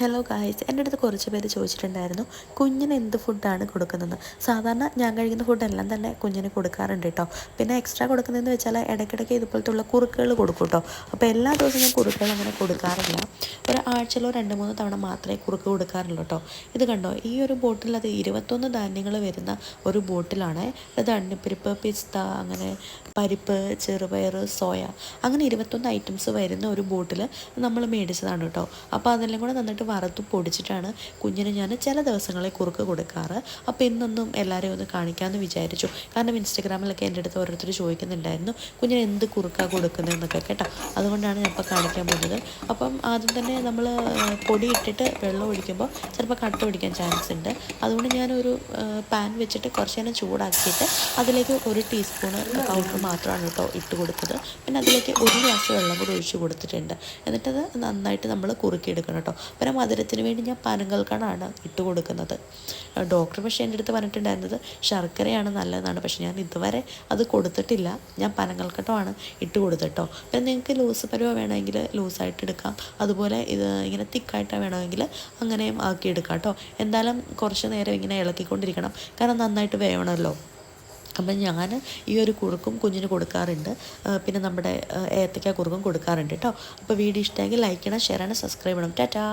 Hello guys എന്റെ അടുത്ത് കുറച്ച് പേര് ചോദിച്ചിട്ടുണ്ടായിരുന്നു കുഞ്ഞിന് എന്ത് ഫുഡാണ് കൊടുക്കുന്നത് സാധാരണ ഞാൻ കഴിക്കുന്ന ഫുഡെല്ലാം തന്നെ കുഞ്ഞിന് കൊടുക്കാറുണ്ട് കേട്ടോ പിന്നെ എക്സ്ട്രാ കൊടുക്കുന്നതെന്ന് വെച്ചാൽ ഇടയ്ക്കിടയ്ക്ക് ഇതുപോലത്തുള്ള കുറുക്കുകൾ കൊടുക്കും കേട്ടോ അപ്പോൾ എല്ലാ ദിവസവും ഞാൻ കുറുക്കുകൾ അങ്ങനെ കൊടുക്കാറില്ല. ഒരു ആഴ്ചയിലോ രണ്ട് മൂന്ന് തവണ മാത്രമേ കുറുക്ക് കൊടുക്കാറുള്ളൂ കേട്ടോ ഇത് കണ്ടോ? ഈ ഒരു ബോട്ടിൽ അത് ഇരുപത്തൊന്ന് ധാന്യങ്ങൾ വരുന്ന ഒരു ബോട്ടിലാണ്. ഇത് അണ്ണിപ്പരിപ്പ് പിസ്ത അങ്ങനെ പരിപ്പ് ചെറുപയർ സോയ അങ്ങനെ ഇരുപത്തൊന്ന് ഐറ്റംസ് വരുന്ന ഒരു ബോട്ടിൽ നമ്മൾ മേടിച്ചതാണ് കേട്ടോ അപ്പോൾ അതെല്ലാം കൂടെ നന്നായിട്ട് വറുത്ത് പൊടിച്ചിട്ടാണ് കുഞ്ഞിന് ഞാൻ ചില ദിവസങ്ങളിൽ കുറുക്ക് കൊടുക്കാറ്. അപ്പോൾ ഇന്നൊന്നും എല്ലാവരെയും ഒന്ന് കാണിക്കാമെന്ന് വിചാരിച്ചു. കാരണം ഇൻസ്റ്റഗ്രാമിലൊക്കെ എന്റെ അടുത്ത് ഓരോരുത്തർ ചോദിക്കുന്നുണ്ടായിരുന്നു കുഞ്ഞിന് എന്ത് കുറുക്കാണ് കൊടുക്കുന്നതെന്നൊക്കെ കേട്ടോ. അതുകൊണ്ടാണ് ഞാൻ ഇപ്പോൾ കാണിക്കാൻ പോകുന്നത്. അപ്പം ആദ്യം തന്നെ നമ്മൾ പൊടി ഇട്ടിട്ട് വെള്ളം ഒഴിക്കുമ്പോൾ ചിലപ്പോൾ കട്ട പിടിക്കാൻ ചാൻസ് ഉണ്ട്. അതുകൊണ്ട് ഞാനൊരു പാൻ വെച്ചിട്ട് കുറച്ച് നേരം ചൂടാക്കിയിട്ട് അതിലേക്ക് ഒരു ടീസ്പൂൺ പൗഡർ മാത്രമാണ് കേട്ടോ ഇട്ട് കൊടുത്തത്. പിന്നെ അതിലേക്ക് ഒരു ഗ്ലാസ് വെള്ളം കൂടി ഒഴിച്ച് കൊടുത്തിട്ടുണ്ട്. എന്നിട്ടത് നന്നായിട്ട് നമ്മൾ കുറുക്കിയെടുക്കണം കേട്ടോ. പിന്നെ മധുരത്തിന് വേണ്ടി ഞാൻ പനങ്ങൾക്കാണ് ഇട്ട് കൊടുക്കുന്നത്. ഡോക്ടർ പക്ഷേ എന്റെ അടുത്ത് പറഞ്ഞിട്ടുണ്ടായിരുന്നത് ശർക്കരയാണ് നല്ലതെന്നാണ് പക്ഷേ ഞാൻ ഇതുവരെ അത് കൊടുത്തിട്ടില്ല. ഞാൻ പനങ്ങൾക്കട്ടമാണ് ഇട്ട് കൊടുത്തിട്ടോ. പിന്നെ നിങ്ങൾക്ക് ലൂസ് പരുവ വേണമെങ്കിൽ ലൂസായിട്ട് എടുക്കാം. അതുപോലെ ഇത് ഇങ്ങനെ തിക്കായിട്ട് വേണമെങ്കിൽ അങ്ങനെയും ആക്കി എടുക്കാം കേട്ടോ എന്തായാലും കുറച്ച് നേരം ഇങ്ങനെ ഇളക്കിക്കൊണ്ടിരിക്കണം. കാരണം നന്നായിട്ട് വേവണമല്ലോ. അപ്പം ഞാൻ ഈ ഒരു കുറുക്കും കുഞ്ഞിന് കൊടുക്കാറുണ്ട്. പിന്നെ നമ്മുടെ ഏത്തക്ക കുറുക്കും കൊടുക്കാറുണ്ട് കേട്ടോ. അപ്പോൾ വീഡിയോ ഇഷ്ടമെങ്കിൽ ലൈക്ക് ചെയ്യണം ഷെയർ ചെയ്യണം സബ്സ്ക്രൈബ് ചെയ്യണം. ടാറ്റാ.